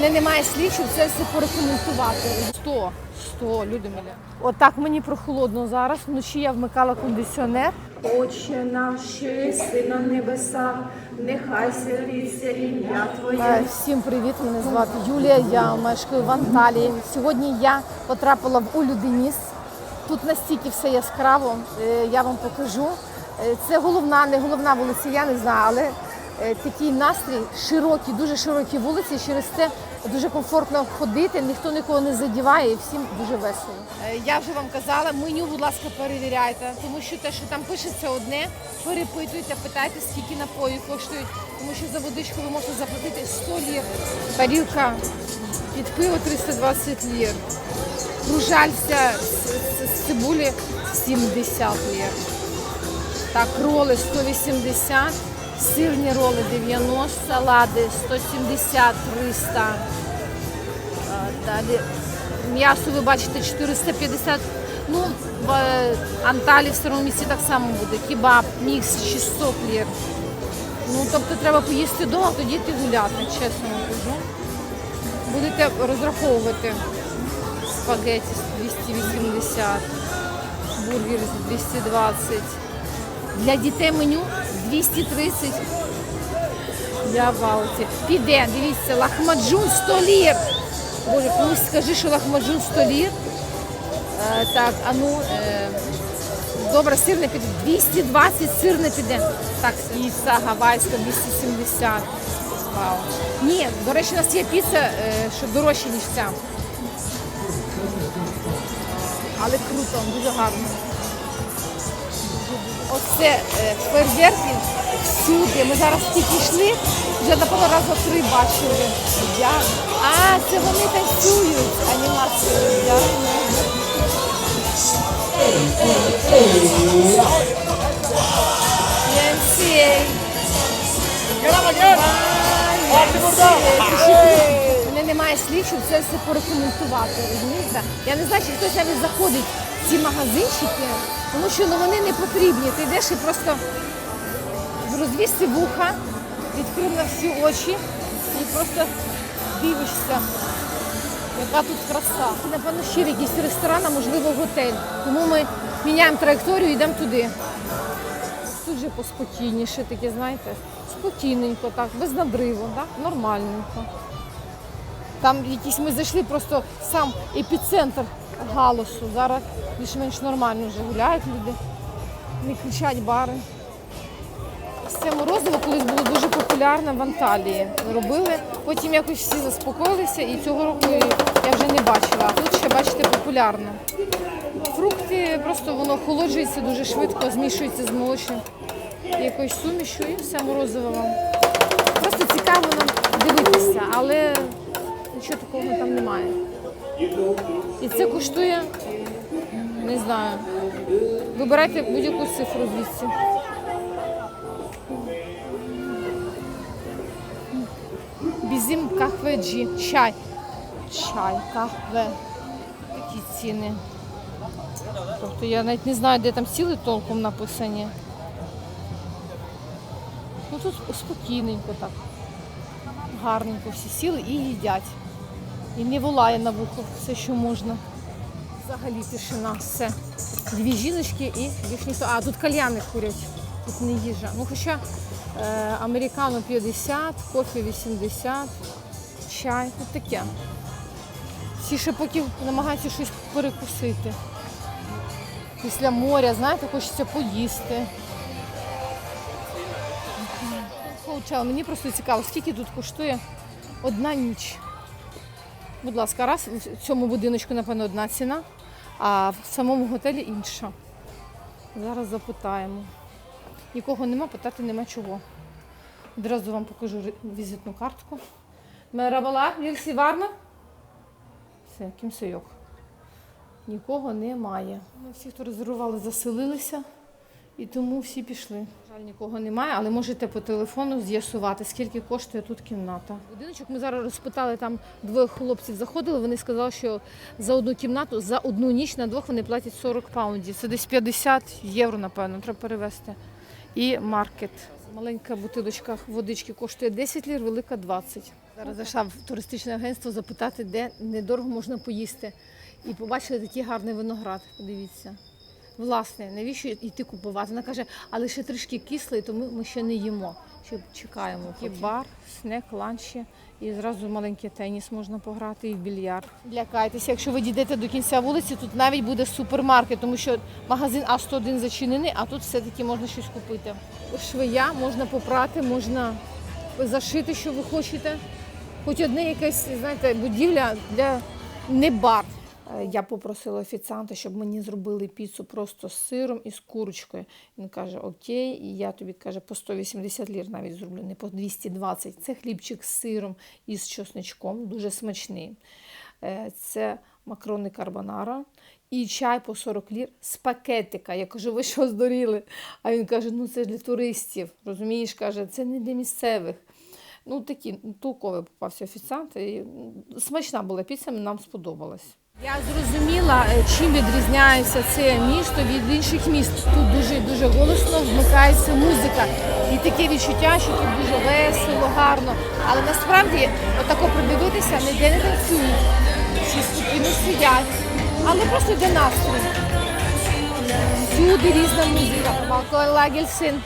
мене немає слів, щоб це все порекомендувати. 100, 100, люди милі. Отак мені прохолодно зараз. Вночі я вмикала кондиціонер. Отче наш, що єси на небесах, нехай святиться ім'я Твоє. Всім привіт! Мене звати Юлія. Я мешкаю в Анталії. Сьогодні я потрапила в Улю Деніс. Тут настільки все яскраво, е, я вам покажу. Е, Це головна, не головна вулиця, я не знаю, але е, такий настрій широкий, дуже широкі вулиці. Через це дуже комфортно ходити, ніхто нікого не задіває і всім дуже весело. Е, Я вже вам казала, меню, будь ласка, перевіряйте, тому що те, що там пишеться одне, перепитуйте, питайте, скільки напої коштують, тому що за водичку ви можете заплатити 100 лір. Тарілка під пиво 320 лір. Кружальця з цибулі 70 лір. Так, роли 180, сирні роли 90, салади 170, 300. Далі м'ясо ви бачите 450. Ну, в е, Анталії в старому місці так само буде. Кебаб, мікс 600 лір. Ну, тобто треба поїсти вдома, тоді йти гуляти, чесно вам кажу. Будете розраховувати спагеті 280, бургер 220. Для дітей меню 230. Я в ауті. Піде, дивіться, лахмаджун 100 лір. Боже, комусь скажи, що лахмаджун 100 лір. Е, так, а ну, е, добре, сирне піде. 220 сирне піде. Так, піца гавайська 270. Вау. Ні, до речі, у нас є піца, е, що дорожча, ніж ця. Але круто, дуже гарно. Оце е, фейерверки всюди. Ми зараз тільки йшли, вже напевно раза три бачили. А, це вони танцюють анімацію. Я... Мене немає слів, щоб це все порекомендувати. розумієте? Я не знаю, чи хтось навіть заходить ці магазинчики, тому що ну, вони не потрібні. Ти йдеш і просто розвісти вуха, відкрив на всі очі і просто дивишся. Яка тут краса. Напевно, ще якийсь ресторан, а можливо готель. Тому ми міняємо траєкторію і йдемо туди. Тут же поспокійніше таке, знаєте, спокійненько, так, без надриву, так? нормальненько. Там якісь ми зайшли просто сам епіцентр галусу. Зараз більш-менш нормально вже гуляють люди, не кричать бари. Це морозиво колись було дуже популярне в Анталії. Робили, потім якось всі заспокоїлися і цього року я вже не бачила. А тут ще, бачите, популярне. Фрукти просто воно охолоджується дуже швидко, змішується з молочним якоюсь сумішю і все морозиво вам. Просто цікаво нам дивитися, але нічого такого там немає. І це коштує, не знаю. Вибирайте будь-яку цифру звідси. Бізім кахведжі. Чай. Чай, кахве. Такі ціни. Тобто я навіть не знаю, де там ціли толком написані. Ну тут спокійненько так. Гарненько всі сіли і їдять. І не волає на вухо все, що можна. Взагалі тишина, все. Дві жіночки і більш ніхто. А, тут кальяни курять, тут не їжа. Ну хоча е, американо 50, кофе 80, чай, тут таке. Всі ще поки намагаються щось перекусити. Після моря, знаєте, хочеться поїсти. Мені просто цікаво, скільки тут коштує одна ніч. Будь ласка, раз в цьому будиночку, напевно, одна ціна, а в самому готелі інша. Зараз запитаємо. Нікого нема, питати нема чого. Одразу вам покажу візитну картку. Мерабала, Вільсі Варна? Все, кімсойок. Нікого немає. Всі, хто резервували, заселилися. І тому всі пішли. На жаль, нікого немає, але можете по телефону з'ясувати, скільки коштує тут кімната. Будиночок ми зараз розпитали, там двоє хлопців заходили. Вони сказали, що за одну кімнату, за одну ніч на двох вони платять 40 паундів. Це десь 50 євро, напевно, треба перевезти. І маркет. Маленька бутилочка водички коштує 10 лір, велика 20. Зараз зайшла в туристичне агентство запитати, де недорого можна поїсти. І побачили такий гарний виноград. Подивіться. Власне, навіщо йти купувати? Вона каже, але ще трішки кислий, то ми, ми ще не їмо. Ще чекаємо. Є бар, снек, ланчі. І зразу маленький теніс можна пограти і в більярд. Лякайтеся, якщо ви дійдете до кінця вулиці, тут навіть буде супермаркет, тому що магазин А101 зачинений, а тут все-таки можна щось купити. Швея можна попрати, можна зашити, що ви хочете. Хоч одне якесь, знаєте, будівля для не бар. Е, Я попросила офіціанта, щоб мені зробили піцу просто з сиром і з курочкою. Він каже: Окей, і я тобі каже, по 180 лір навіть зроблю, не по 220. Це хлібчик з сиром і з чесничком, дуже смачний. Е, Це макарони карбонара і чай по 40 лір з пакетика. Я кажу, ви що здуріли? А він каже: ну це ж для туристів. Розумієш, каже, це не для місцевих. Ну, такі толковий попався офіціант. І смачна була піца, нам сподобалась. Я зрозуміла, е, чим відрізняється це місто від інших міст. Тут дуже дуже голосно вмикається музика. І таке відчуття, що тут дуже весело, гарно. Але насправді, отако придивитися, ніде не танцюють. Спокійно сидять. Але просто йде настрій. Всюди різна музика. Малко Лагельсин.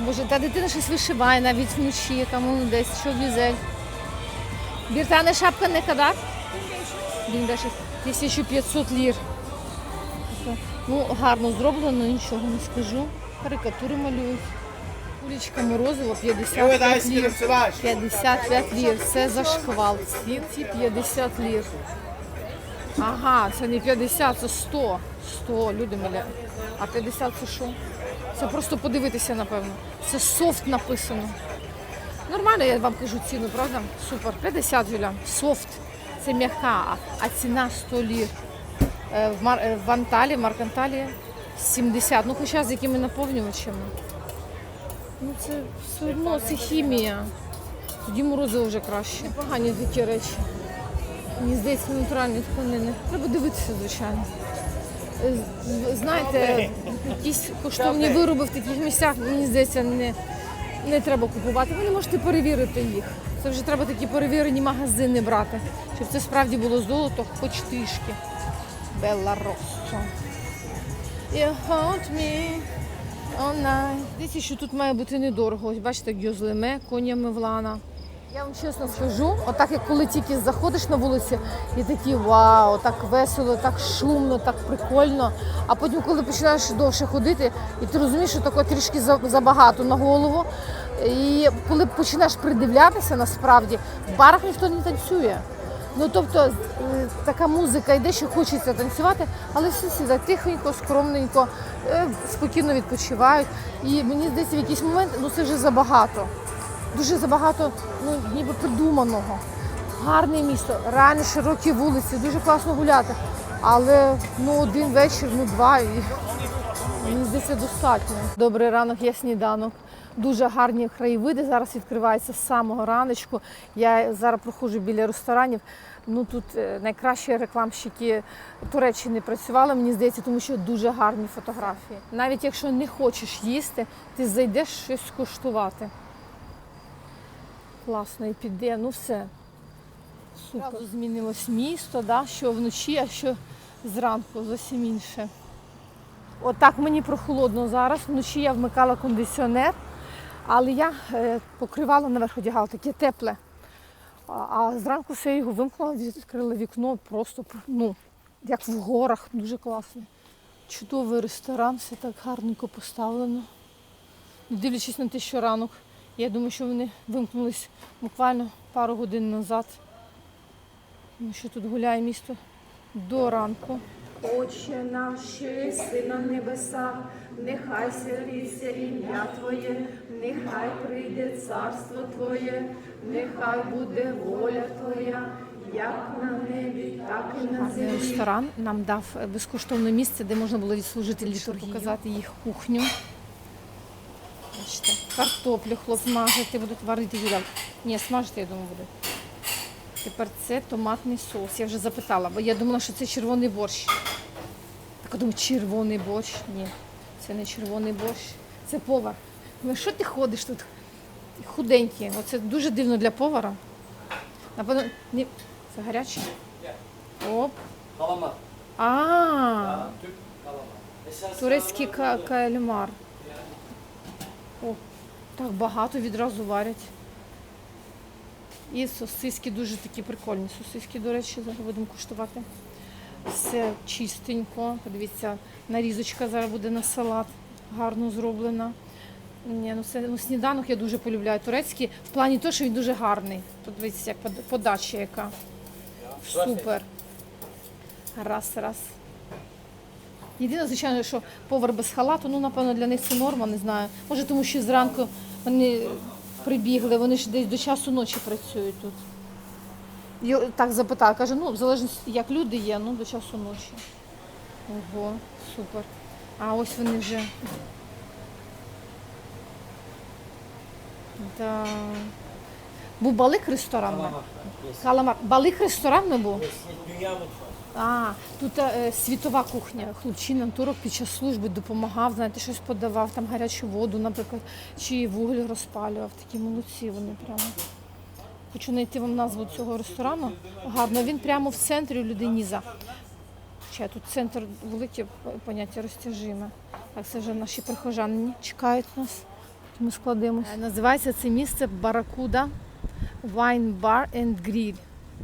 Боже, та дитина щось вишиває навіть вночі, яка молодець, що візель. Біртана шапка не кадар? Він дає 1500 лір. Ну, гарно зроблено, нічого не скажу. Карикатури малюють. Кулічка морозиво 55 лір. 55 лір. Це за шквал. Ці ці 50 лір. Ага, це не 50, це 100. 100, люди милі. А 50 це що? Це просто подивитися, напевно. Це софт написано. Нормально, я вам кажу ціну, правда? Супер. 50 Юля. Софт. Це м'яка, а- ціна 100 лір. Е, В, Мар... е, в Анталі, в Марканталі 70. Ну, хоча з якими наповнювачами. Ну, це все одно, це хімія. Тоді морозиво вже краще. Погані такі речі. Мені здається, натуральні тканини. Треба дивитися, звичайно. Е, Знаєте, якісь коштовні вироби в таких місцях, мені здається, не, не треба купувати. Ви не можете перевірити їх. Це вже треба такі перевірені магазини брати, щоб це справді було золото, хоч трішки. Белла Россо. You haunt me all night. Дивіться, що тут має бути недорого. Ось бачите, гюзлеме, коня Мевлана. Я вам чесно скажу, отак як коли тільки заходиш на вулиці, і такі вау, так весело, так шумно, так прикольно. А потім, коли починаєш довше ходити, і ти розумієш, що таке трішки забагато на голову. І коли починаєш придивлятися, насправді в барах ніхто не танцює. Ну тобто е, така музика йде, що хочеться танцювати, але всі сидять тихенько, скромненько, е, спокійно відпочивають. І мені здається, в якийсь момент ну це вже забагато. Дуже забагато, ну ніби придуманого. Гарне місто, реально широкі вулиці, дуже класно гуляти. Але ну один вечір, ну два і Мені здається, достатньо. Добрий ранок, є сніданок. Дуже гарні краєвиди зараз відкриваються з самого раночку. Я зараз проходжу біля ресторанів. Ну тут е, найкращі рекламщики Туреччини працювали, мені здається, тому що дуже гарні фотографії. Навіть якщо не хочеш їсти, ти зайдеш щось скуштувати. Класно і піде, ну все. Супер. Зразу змінилось місто, да? що вночі, а що зранку зовсім інше. Отак мені прохолодно зараз. Вночі я вмикала кондиціонер, але я е, покривала наверх одягала таке тепле. А, зранку все я його вимкнула, відкрила вікно, просто ну, як в горах, дуже класно. Чудовий ресторан, все так гарненько поставлено. Не дивлячись на те, що ранок. Я думаю, що вони вимкнулись буквально пару годин назад. Тому що тут гуляє місто до ранку. Отче наш, що єси на небесах, нехай святиться ім'я Твоє, нехай прийде царство Твоє, нехай буде воля Твоя, як на небі, так і на землі. Ресторан нам дав безкоштовне місце, де можна було відслужити літургію. показати їх кухню. Бачите, картоплю хлоп смажити, будуть варити Юля. Ні, смажити, я думаю, будуть. Тепер це томатний соус. Я вже запитала, бо я думала, що це червоний борщ. Так я думаю, червоний борщ. Ні, це не червоний борщ, це повар. Ну що ти ходиш тут? худенькі. Оце дуже дивно для повара. Напевно, ні. Це гаряче. Оп. Kalamar. А, турецький ка- кальмар. О, так багато відразу варять. І сосиски дуже такі прикольні. Сосиски, до речі, зараз будемо куштувати. Все чистенько. Подивіться, нарізочка зараз буде на салат. Гарно зроблена. Ні, ну це ну, сніданок я дуже полюбляю. Турецький в плані того, що він дуже гарний. Подивіться, як подача яка. Супер. Раз, раз. Єдине, звичайно, що повар без халату, ну, напевно, для них це норма, не знаю. Може, тому що зранку вони прибігли, вони ж десь до часу ночі працюють тут. Так запитала, каже, ну, в залежності, як люди є, ну, до часу ночі. Ого, супер. А ось вони вже. Да. Був балик ресторанний. kalamar. Yes. Каламар. Балик ресторанний був? Yes. Dünya mutfağı. А, тут е, світова кухня. Хлопчина турок під час служби допомагав, знаєте, щось подавав, там гарячу воду, наприклад, чи вуголь розпалював. Такі молодці вони прямо. Хочу знайти вам назву цього ресторану. Гарно, він прямо в центрі Люденіза. Ще тут центр велике поняття розтяжиме. Так, це вже наші прихожани чекають нас. Ми складемось. Е, Називається це місце Баракуда Wine Bar and Grill.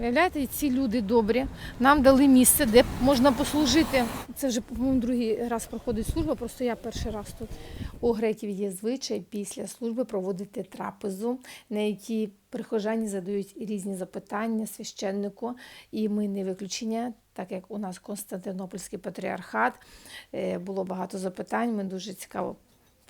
Уявляєте, і ці люди добрі нам дали місце, де можна послужити. Це вже, по-моєму, другий раз проходить служба, просто я перший раз тут. У греків є звичай після служби проводити трапезу, на якій прихожані задають різні запитання священнику, і ми не виключення, так як у нас Константинопольський патріархат, е, було багато запитань, ми дуже цікаво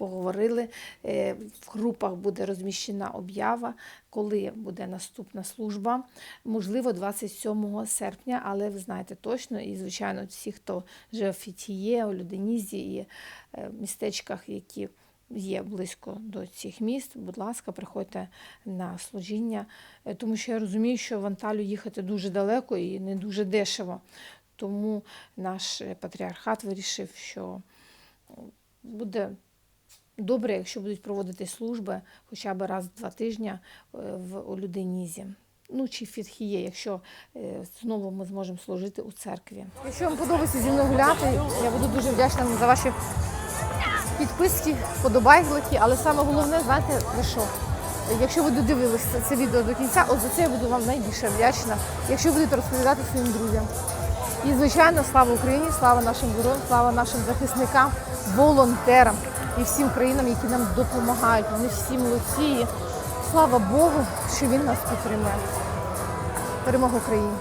поговорили. Е, В групах буде розміщена об'ява, коли буде наступна служба. Можливо, 27 серпня, але ви знаєте точно. І, звичайно, всі, хто живе в Фітіє, у Люденізі і е, містечках, які є близько до цих міст, будь ласка, приходьте на служіння, Е, тому що я розумію, що в Анталію їхати дуже далеко і не дуже дешево. Тому наш патріархат вирішив, що буде добре, якщо будуть проводити служби хоча б раз в два тижні е, в Людинізі. Ну чи Фітхіє, якщо е, знову ми зможемо служити у церкві. Якщо вам подобається зі мною гуляти, я буду дуже вдячна за ваші підписки, вподобайки, але саме головне, знаєте, ви що? Якщо ви додивилися це відео до кінця, от за це я буду вам найбільше вдячна, якщо будете розповідати своїм друзям. І, звичайно, слава Україні, слава нашим героям, слава нашим захисникам, волонтерам і всім країнам, які нам допомагають. Вони всі молодці. Слава Богу, що він нас підтримує. Перемога Україні!